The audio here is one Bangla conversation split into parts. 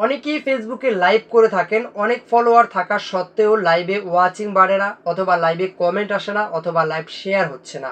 অনেকেই ফেসবুকে লাইভ করে থাকেন, অনেক ফলোয়ার থাকা সত্ত্বেও লাইভে ওয়াচিং বাড়ে না, অথবা লাইভে কমেন্ট আসে না, অথবা লাইভ শেয়ার হচ্ছে না।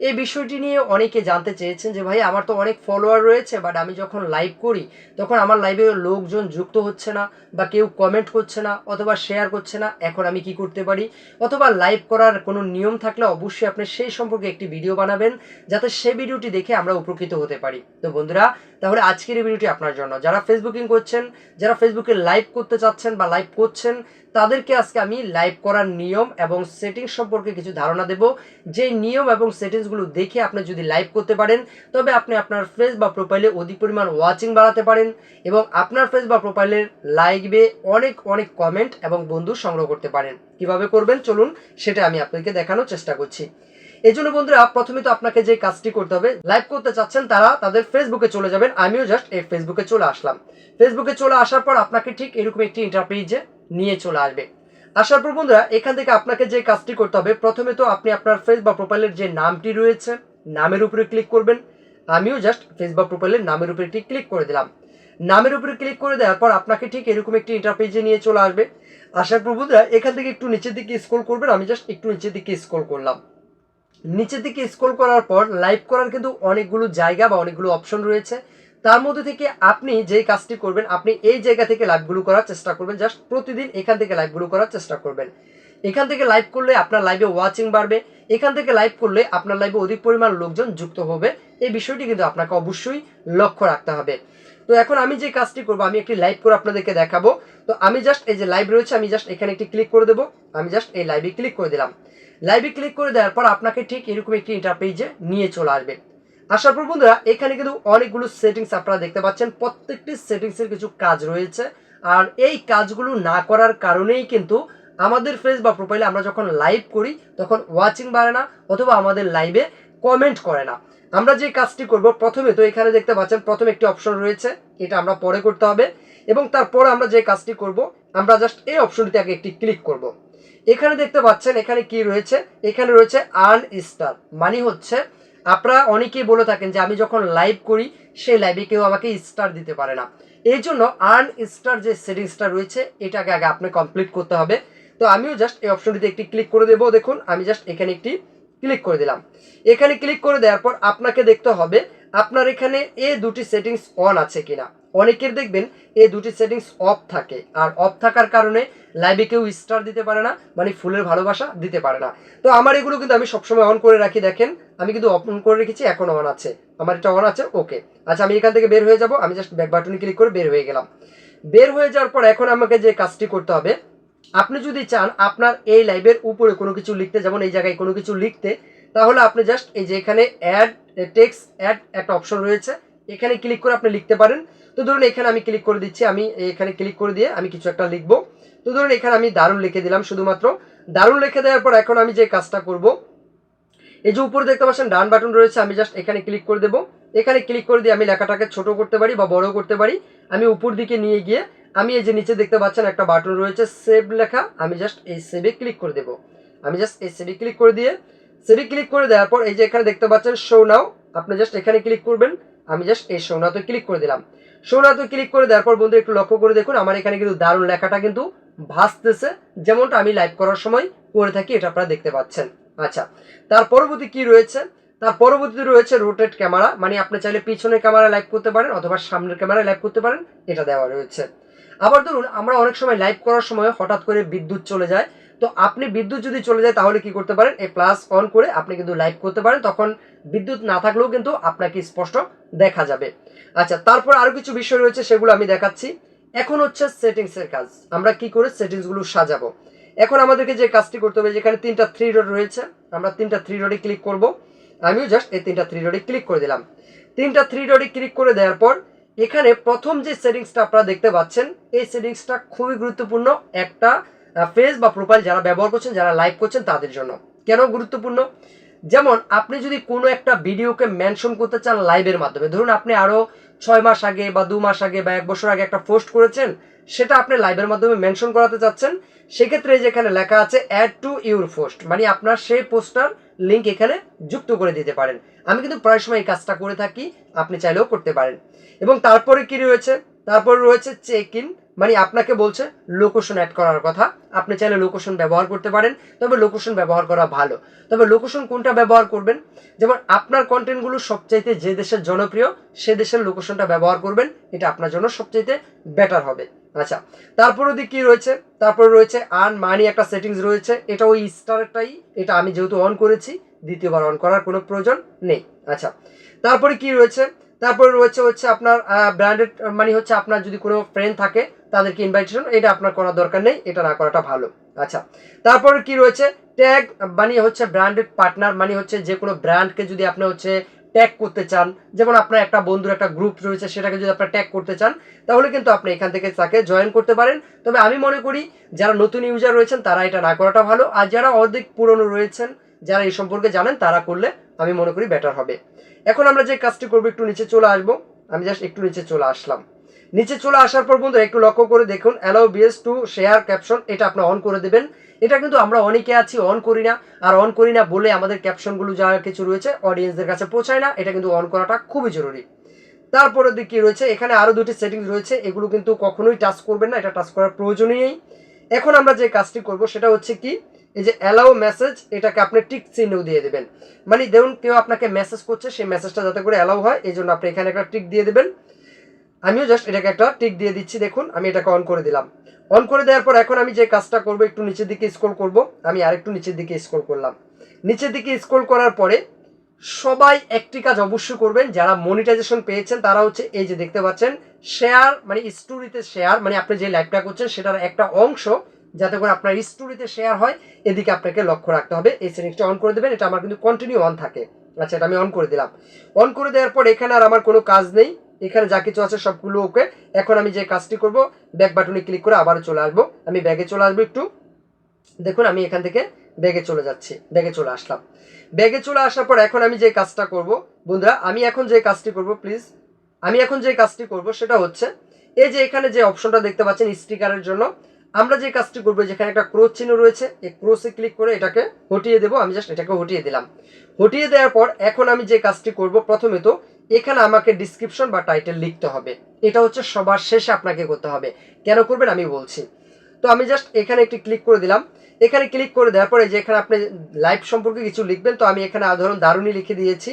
এই বিষয়টি নিয়ে অনেকে জানতে চেয়েছেন যে, ভাই, আমার তো অনেক ফলোয়ার রয়েছে বাট আমি যখন লাইভ করি, তখন আমার লাইভে লোকজন যুক্ত হচ্ছে না, বা কেউ কমেন্ট করছে না, অথবা শেয়ার করছে না, এখন আমি কি করতে পারি? অথবা লাইভ করার কোনো নিয়ম থাকলে অবশ্যই আপনি সেই সম্পর্কে একটি ভিডিও বানাবেন, যাতে সেই ভিডিওটি দেখে আমরা উপকৃত হতে পারি। তো বন্ধুরা, তাহলে আজকের এই ভিডিওটি আপনার জন্য। যারা ফেসবুকিং করছেন, যারা ফেসবুকে লাইভ করতে চাচ্ছেন বা লাইভ করছেন, তাদেরকে আজকে আমি লাইভ করার নিয়ম এবং সেটিং সম্পর্কে কিছু ধারণা দেব। যে নিয়ম এবং সেটিংসগুলো দেখে আপনি যদি লাইভ করতে পারেন, তবে আপনি আপনার ফেস বা প্রোফাইলে অধিক পরিমাণ ওয়াচিং বাড়াতে পারেন এবং আপনার ফেস বা প্রোফাইলের লাইভে অনেক অনেক কমেন্ট এবং বন্ধু সংগ্রহ করতে পারেন। কীভাবে করবেন? চলুন, সেটা আমি আপনাদেরকে দেখানোর চেষ্টা করছি। এই জন্য বন্ধুরা, প্রথমে তো আপনাকে যে কাজটি করতে হবে লাইভ করতে চাচ্ছেন তারা তাদের ফেসবুকে চলে যাবেন। আমিও জাস্ট এই ফেসবুকে চলে আসলাম। ফেসবুকে চলে আসার পর আপনাকে ঠিক এরকম একটি ইন্টারপ্রিজে নিয়ে চলে আসবে। আসার পর বন্ধুরা, এখান থেকে আপনাকে যে কাজটি করতে হবে, প্রথমে তো আপনি আপনার ফেস বা প্রোফাইলের যে নামটি রয়েছে, নামের উপরে ক্লিক করবেন। আমিও জাস্ট ফেস বা প্রোফাইলের নামের উপরে একটি ক্লিক করে দিলাম। নামের উপরে ক্লিক করে দেওয়ার পর আপনাকে ঠিক এরকম একটি ইন্টারপ্রেজে নিয়ে চলে আসবে। আসার পর বন্ধুরা, এখান থেকে একটু নিচের দিকে স্ক্রল করবেন, আমি জাস্ট একটু নিচের দিকে স্ক্রল করলাম। নিচের দিকে স্ক্রল করার পর লাইভ করার কিন্তু অনেকগুলো জায়গা বা অনেকগুলো অপশন রয়েছে। তার মধ্যে থেকে আপনি যেই কাজটি করবেন, আপনি এই জায়গা থেকে লাইভগুলো করার চেষ্টা করবেন। জাস্ট প্রতিদিন এখান থেকে লাইভগুলো করার চেষ্টা করবেন। এখান থেকে লাইভ করলে আপনার লাইভে ওয়াচিং বাড়বে। এখান থেকে লাইভ করলে আপনার লাইভে অধিক পরিমাণ লোকজন যুক্ত হবে। এই বিষয়টি কিন্তু আপনাকে অবশ্যই লক্ষ্য রাখতে হবে। তো এখন আমি যে কাজটি করব, আমি একটি লাইভ করে আপনাদেরকে দেখাবো। তো আমি জাস্ট এই যে লাইভ রয়েছে, আমি জাস্ট এখানে একটি ক্লিক করে দেবো। আমি জাস্ট এই লাইভে ক্লিক করে দিলাম। লাইভে ক্লিক করে দেওয়ার পর আপনাকে ঠিক এরকম একটি ইন্টারপেজে নিয়ে চলে আসবে। আসার পর বন্ধুরা, এখানে কিন্তু অনেকগুলো সেটিংস আপনারা দেখতে পাচ্ছেন। প্রত্যেকটি সেটিংসের কিছু কাজ রয়েছে। আর এই কাজগুলো না করার কারণেই কিন্তু আমাদের ফেস বা প্রোফাইলে আমরা যখন লাইভ করি, তখন ওয়াচিং বাড়ে না অথবা আমাদের লাইভে কমেন্ট করে না। আমরা যে কাজটি করব, প্রথমে তো এখানে দেখতে পাচ্ছেন, প্রথমে একটি অপশন রয়েছে, এটা আমরা পরে করতে হবে। এবং তারপরে আমরা যে কাজটি করব, আমরা জাস্ট এই অপশনটিতে আগে একটি ক্লিক করব। এখানে দেখতে পাচ্ছেন, এখানে কি রয়েছে? এখানে রয়েছে আর্ন স্টার মানে হচ্ছে আপনারা অনেকেই বলে থাকেন যে আমি যখন লাইভ করি, সেই লাইভে কেউ আমাকে স্টার দিতে পারে না। এই জন্য আর্ন স্টার যে সেটিংসটা রয়েছে, এটাকে আগে আপনি কমপ্লিট করতে হবে। তো আমিও জাস্ট এই অপশনটিতে একটি ক্লিক করে দেবো। দেখুন, আমি জাস্ট এখানে একটি ক্লিক করে দিলাম। এখানে ক্লিক করে দেওয়ার পর আপনাকে দেখতে হবে, আপনার এখানে এ দুটি সেটিংস অন আছে কিনা। অনেকের দেখবেন এই দুটি সেটিংস অফ থাকে। আর অফ থাকার কারণে লাইভে কেউ স্টার দিতে পারে না মানে ফুলের ভালোবাসা দিতে পারে না। তো আমার এগুলো কিন্তু আমি সবসময় অন করে রাখি, দেখেন। আমি কিন্তু অন করে রেখেছি, এখন অন আছে। আমার এটা অন আছে ওকে আচ্ছা আমি এখান থেকে বের হয়ে যাব, আমি জাস্ট ব্যাক বাটনে ক্লিক করে বের হয়ে গেলাম। বের হয়ে যাওয়ার পর এখন আমাকে যে কাজটি করতে হবে, আপনি যদি চান আপনার এই লাইভের উপরে কোনো কিছু লিখতে, যেমন এই জায়গায় কোনো কিছু লিখতে, তাহলে আপনি জাস্ট এই যে এখানে অ্যাড টেক্স অ্যাড একটা অপশন রয়েছে। এখানে ক্লিক করে আপনি লিখতে পারেন। তো ধরুন এখানে আমি ক্লিক করে দিচ্ছি, আমি এখানে ক্লিক করে দিয়ে আমি কিছু একটা লিখব। তো ধরুন এখানে আমি দারুণ লিখে দিলাম শুধুমাত্র। দারুণ লিখে দেওয়ার পর এখন আমি যে কাজটা করব, এই যে উপরে দেখতে পাচ্ছেন ডান বাটন রয়েছে, আমি জাস্ট এখানে ক্লিক করে দেবো। এখানে ক্লিক করে দিয়ে আমি লেখাটাকে ছোট করতে পারি বা বড় করতে পারি। আমি উপর দিকে নিয়ে গিয়ে আমি এই যে নিচে দেখতে পাচ্ছেন একটা বাটন রয়েছে সেভ লেখা, আমি জাস্ট এই সেভে ক্লিক করে দেবো। আমি জাস্ট এই সেভে ক্লিক করে দিয়ে সেভে ক্লিক করে দেওয়ার পর এই যে এখানে দেখতে পাচ্ছেন শো নাও আপনি জাস্ট এখানে ক্লিক করবেন, আমি জাস্ট এই শো নাওতে ক্লিক করে দিলাম। শো নাওতে ক্লিক করে দেওয়ার পর বন্ধু একটু লক্ষ্য করে দেখুন, আমার এখানে কিন্তু দারুণ লেখাটা কিন্তু ভাসতেছে, যেমনটা আমি লাইভ করার সময় করে থাকি, এটা আপনারা দেখতে পাচ্ছেন। আচ্ছা তার পরবর্তী কি রয়েছে? তার পরবর্তীতে রয়েছে রোটেট ক্যামেরা মানে আপনি চাইলে পিছনের ক্যামেরা লাইভ করতে পারেন অথবা সামনের ক্যামেরায় লাইভ করতে পারেন, এটা দেওয়া রয়েছে। আবার ধরুন, আমরা অনেক সময় লাইভ করার সময় হঠাৎ করে বিদ্যুৎ চলে যায় তো আপনি বিদ্যুৎ যদি চলে যায় তাহলে কি করতে পারেন? এই প্লাস অন করে আপনি কিন্তু লাইভ করতে পারেন। তখন বিদ্যুৎ না থাকলেও কিন্তু আপনাকে স্পষ্ট দেখা যাবে। আচ্ছা তারপর আরও কিছু বিষয় রয়েছে, সেগুলো আমি দেখাচ্ছি। এখন হচ্ছে সেটিংসের কাজ। আমরা কি করে সেটিংসগুলো সাজাবো? এখন আমাদেরকে যে কাজটি করতে হবে, যেখানে তিনটা থ্রি ডট রয়েছে, আমরা তিনটা থ্রি ডটে ক্লিক করব। আমিও জাস্ট এই তিনটা থ্রি ডটে ক্লিক করে দিলাম। তিনটা থ্রি ডটে ক্লিক করে দেওয়ার পর, এখানে প্রথম যে সেটিংসটা আপনারা দেখতে পাচ্ছেন, এই সেটিংসটা খুবই গুরুত্বপূর্ণ একটা ফেস বা প্রোফাইল যারা ব্যবহার করছেন, যারা লাইভ করছেন তাদের জন্য। কেন গুরুত্বপূর্ণ? যেমন, আপনি যদি কোনো একটা ভিডিওকে মেনশন করতে চান লাইভের মাধ্যমে, ধরুন আপনি আরও ছয় মাস আগে বা দু মাস আগে বা এক বছর আগে একটা পোস্ট করেছেন, সেটা আপনি লাইভের মাধ্যমে মেনশন করাতে চাচ্ছেন, সেক্ষেত্রে যেখানে লেখা আছে অ্যাড টু ইউর পোস্ট মানে আপনার সেই পোস্টার লিঙ্ক এখানে যুক্ত করে দিতে পারেন। আমি কিন্তু প্রায় সময় এই কাজটা করে থাকি, আপনি চাইলেও করতে পারেন। এবং তারপরে কি রয়েছে? তারপর রয়েছে চেক ইন মানে আপনাকে বলছে লোকেশন অ্যাড করার কথা। আপনি চাইলে লোকেশন ব্যবহার করতে পারেন, তবে লোকেশন ব্যবহার করা ভালো। তবে লোকেশন কোনটা ব্যবহার করবেন? যেমন আপনার কন্টেন্টগুলো সবচাইতে যে দেশের জনপ্রিয়, সে দেশের লোকেশনটা ব্যবহার করবেন, এটা আপনার জন্য সবচাইতে বেটার হবে। আচ্ছা তারপর ওদিকে কী রয়েছে? তারপর রয়েছে আর্ন মানি একটা সেটিংস রয়েছে, এটা ওই স্টারটাই এটা আমি যেহেতু অন করেছি, দ্বিতীয়বার অন করার কোনো প্রয়োজন নেই। আচ্ছা তারপরে কি রয়েছে? তারপরে রয়েছে হচ্ছে আপনার ব্র্যান্ডেড মানে হচ্ছে আপনার যদি কোনো ফ্রেন্ড থাকে তাদেরকে ইনভাইটেশন এটা আপনার করার দরকার নেই, এটা না করাটা ভালো। আচ্ছা তারপরে কি রয়েছে? ট্যাগ মানে হচ্ছে ব্র্যান্ডেড পার্টনার মানে হচ্ছে যে কোনো ব্র্যান্ডকে যদি আপনি হচ্ছে ট্যাগ করতে চান, যেমন আপনার একটা বন্ধুর একটা গ্রুপ রয়েছে, সেটাকে যদি আপনার ট্যাগ করতে চান, তাহলে কিন্তু আপনি এখান থেকে তাকে জয়েন করতে পারেন। তবে আমি মনে করি, যারা নতুন ইউজার রয়েছেন, তারা এটা না করাটা ভালো, আর যারা অধিক পুরনো রয়েছেন, যারা এই সম্পর্কে জানেন, তারা করলে আমি মনে করি বেটার হবে। এখন আমরা যে কাজটি করব, একটু নিচে চলে আসব। আমি জাস্ট একটু নিচে চলে আসলাম। নিচে চলে আসার পর বন্ধু একটু লক্ষ্য করে দেখুন অ্যালাউ বিএস টু শেয়ার ক্যাপশন এটা আপনি অন করে দেবেন। এটা কিন্তু আমরা অনেকে আছি অন করি না। আর অন করি না বলে আমাদের ক্যাপশনগুলো যা কিছু রয়েছে অডিয়েন্সদের কাছে পৌঁছায় না, এটা কিন্তু অন করাটা খুবই জরুরি। তারপরে দিক কি রয়েছে, এখানে আরও দুটি সেটিংস রয়েছে, এগুলো কিন্তু কখনোই টাচ করবেন না, এটা টাচ করার প্রয়োজনই নেই। এখন আমরা যে কাজটি করব, সেটা হচ্ছে কি, এই যে অ্যালাউ মেসেজ এটাকে আপনি টিক চিহ্ন দিয়ে দেবেন। মানে দেখুন কেউ আপনাকে মেসেজ করছে, সেই মেসেজটা যাতে করে অ্যালাউ হয়, এই জন্য আপনি এখানে একটা টিক দিয়ে দেবেন। আমিও জাস্ট এটাকে একটা টিক দিয়ে দিচ্ছি, দেখুন, আমি এটাকে অন করে দিলাম। অন করে দেওয়ার পর এখন আমি যে কাজটা করব, একটু নিচের দিকে স্ক্রল করব, আমি আরেকটু নিচের দিকে স্ক্রল করলাম। নিচের দিকে স্ক্রল করার পরে সবাই একটি কাজ অবশ্যই করবেন, যারা মনিটাইজেশন পেয়েছেন, তারা হচ্ছে এই যে দেখতে পাচ্ছেন শেয়ার মানে স্টোরিতে শেয়ার মানে আপনি যে লাইভটা করছেন, সেটার একটা অংশ, যাতে করে আপনার স্টোরিতে শেয়ার হয়, এদিকে আপনাকে লক্ষ্য রাখতে হবে। এই সেটিংসটা অন করে দেবেন, এটা আমার কিন্তু কন্টিনিউ অন থাকে। আচ্ছা এটা আমি অন করে দিলাম। অন করে দেওয়ার পর এখানে আর আমার কোনো কাজ নেই। এখানে যা কিছু আছে সবগুলো ওকে। এখন আমি যে কাজটি করব ব্যাক বাটনে ক্লিক করে আবার চলে আসব। আমি ব্যাগে চলে আসব একটু। দেখুন, আমি এখান থেকে ব্যাগে চলে যাচ্ছি ব্যাগে চলে আসলাম। ব্যাগে চলে আসার পর এখন আমি যে কাজটা করব, বন্ধুরা, আমি এখন যে কাজটি করব প্লিজ আমি এখন যে কাজটি করব সেটা হচ্ছে, এই যে এখানে যে অপশনটা দেখতে পাচ্ছেন স্টিকারের জন্য, আমরা যে কাজটি করব যেখানে একটা ক্রোচ চিহ্ন রয়েছে, এই ক্রোসে ক্লিক করে এটাকে হটিয়ে দেবো। আমি জাস্ট এটাকে হটিয়ে দিলাম। হটিয়ে দেওয়ার পর এখন আমি যে কাজটি করব, প্রথমে তো এখানে আমাকে ডিসক্রিপশন বা টাইটেল লিখতে হবে। এটা হচ্ছে সবার শেষে আপনাকে করতে হবে। কেন করবেন আমি বলছি। তো আমি জাস্ট এখানে একটি ক্লিক করে দিলাম। এখানে ক্লিক করে দেওয়ার পরে যে এখানে আপনি লাইভ সম্পর্কে কিছু লিখবেন, তো আমি এখানে ধরুন দারুণই লিখে দিয়েছি।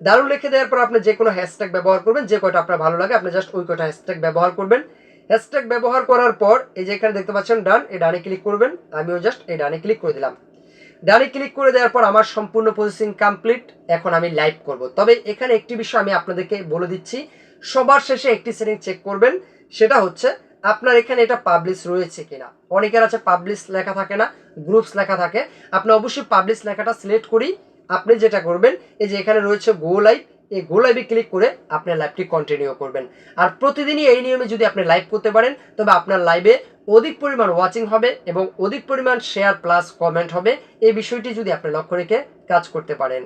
দারুণ লিখে দেওয়ার পর আপনি যে কোনো হ্যাশট্যাগ ব্যবহার করবেন, যে কয়টা আপনার ভালো লাগে, আপনি জাস্ট ওই কয়টা হ্যাশট্যাগ ব্যবহার করবেন। হ্যাশট্যাগ ব্যবহার করার পর এই যে এখানে দেখতে পাচ্ছেন ডান এই ডানে ক্লিক করবেন। আমিও জাস্ট এই ডানে ক্লিক করে দিলাম। ডানে ক্লিক করে দেওয়ার পর আমার সম্পূর্ণ প্রসেসিং কমপ্লিট এখন আমি লাইভ করব। তবে এখানে একটি বিষয় আমি আপনাদেরকে বলে দিচ্ছি, সবার শেষে একটি সেটিং চেক করবেন, সেটা হচ্ছে আপনার এখানে এটা পাবলিশ রয়েছে কিনা। অনেকের আছে পাবলিশ লেখা থাকে না গ্রুপস লেখা থাকে। আপনি অবশ্যই পাবলিশ লেখাটা সিলেক্ট করি আপনি যেটা করবেন, এই যে এখানে রয়েছে গো লাইভ এই গোলাপি ক্লিক করে আপনার লাইভটি কন্টিনিউ করবেন। আর প্রতিদিনই এই নিয়মে যদি আপনি লাইভ করতে পারেন, তবে আপনার লাইভে অধিক পরিমাণ ওয়াচিং হবে এবং অধিক পরিমাণ শেয়ার প্লাস কমেন্ট হবে। এই বিষয়টি যদি আপনি লক্ষ্য রেখে কাজ করতে পারেন।